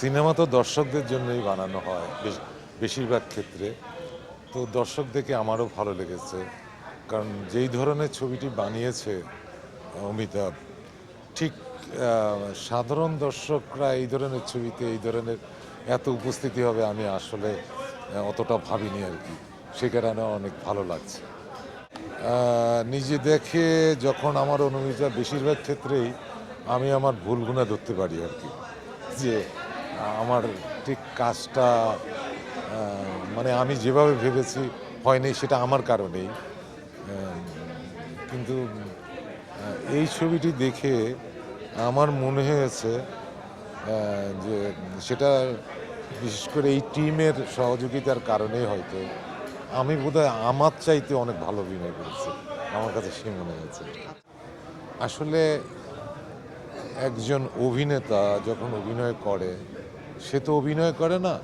Cinema তো দর্শকদের জন্যই বানানো হয়, বেশ- বেশিরভাগ ক্ষেত্রে। তো দর্শক দেখে আমারও ভালো লেগেছে, কারণ যেই ধরনের ছবিটি বানিয়েছে, অমিতাভ, ঠিক সাধারণ দর্শকরা এই ধরনের ছবিতে, এই ধরনের এত উপস্থিতি হবে আমি আসলে অতটা ভাবিনি আর কি। সে কারণে অনেক ভালো লাগছে। নিজে দেখে যখন আমার অনুভূতিটা বেশিরভাগ ক্ষেত্রেই আমি আমার ভুলগুনা ধরতে পারি আর কি। যে আমার ঠিক কাজটা মানে আমি যেভাবে ভেবেছি হয়নি সেটা আমার কারণেই। কিন্তু এই ছবিটি দেখে আমার মনে হয়েছে যে সেটা বিশেষ করে এই টিমের সহযোগিতার কারণে হয়তো আমি বোধহয় আমার চাইতে অনেক ভালো অভিনয় করেছি। আমার কাছে সে মনে হয়েছে। আসলে একজন অভিনেতা যখন অভিনয় করে, সে তো অভিনয় করে না।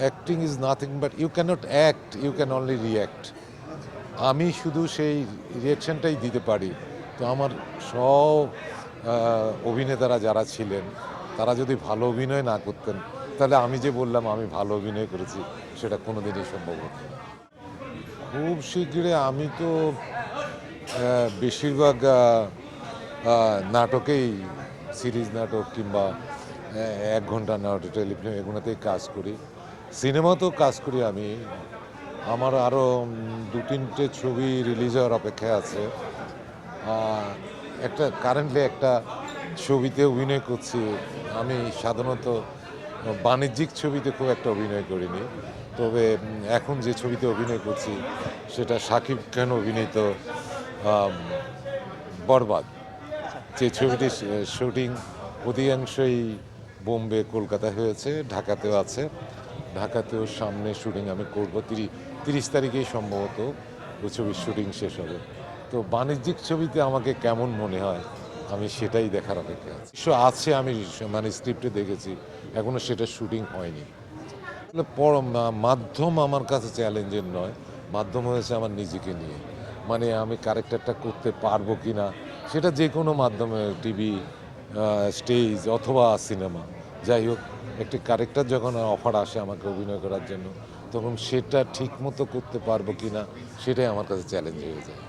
Acting is nothing but you cannot act you can only react আমি শুধু সেই রিয়াকশনটাই দিতে পারি। তো আমার সব অভিনেতারা যারা ছিলেন, তারা যদি ভালো অভিনয় না করতেন, তাহলে আমি যে বললাম, আমি ভালো অভিনয় করেছি, সেটা কোনোদিনই সম্ভব হতো না। খুব শীঘ্রই আমি তো বেশিরভাগ নাটকেই সিরিজ নাটক কিংবা এক ঘণ্টা নাটক টেলিফিল্ম এগুলোতেই কাজ করি। সিনেমাতেও কাজ করি আমি। আমার আরও দু তিনটে ছবি রিলিজ হওয়ার অপেক্ষায় আছে। একটা কারেন্টলি একটা ছবিতে অভিনয় করছি। আমি সাধারণত বাণিজ্যিক ছবিতে খুব একটা অভিনয় করিনি। তবে এখন যে ছবিতে অভিনয় করছি, সেটা সাকিব খান অভিনীত বরবাদ। যে ছবিটির শুটিং অধিকাংশই বোম্বে কলকাতায় হয়েছে, ঢাকাতেও আছে। ঢাকাতেও সামনে শুটিং আমি করব তিরিশ তিরিশ তারিখেই সম্ভবত ওই ছবির শুটিং শেষ হবে। তো বাণিজ্যিক ছবিতে আমাকে কেমন মনে হয়, আমি সেটাই দেখার অপেক্ষা আছি। আছে আমি মানে স্ক্রিপ্টে দেখেছি, এখনও সেটা শুটিং হয়নি। আসলে পর- মা- মাধ্যম আমার কাছে চ্যালেঞ্জের নয়, মাধ্যম হয়েছে আমার নিজেকে নিয়ে। মানে আমি ক্যারেক্টারটা করতে পারব কি না সেটা যে কোনো মাধ্যমে, টিভি স্টেজ অথবা সিনেমা, যাই হোক, একটি ক্যারেক্টার যখন অফার আসে আমাকে অভিনয় করার জন্য, তখন সেটা ঠিক মতো করতে পারব কি না সেটাই আমার কাছে চ্যালেঞ্জ হয়ে যায়।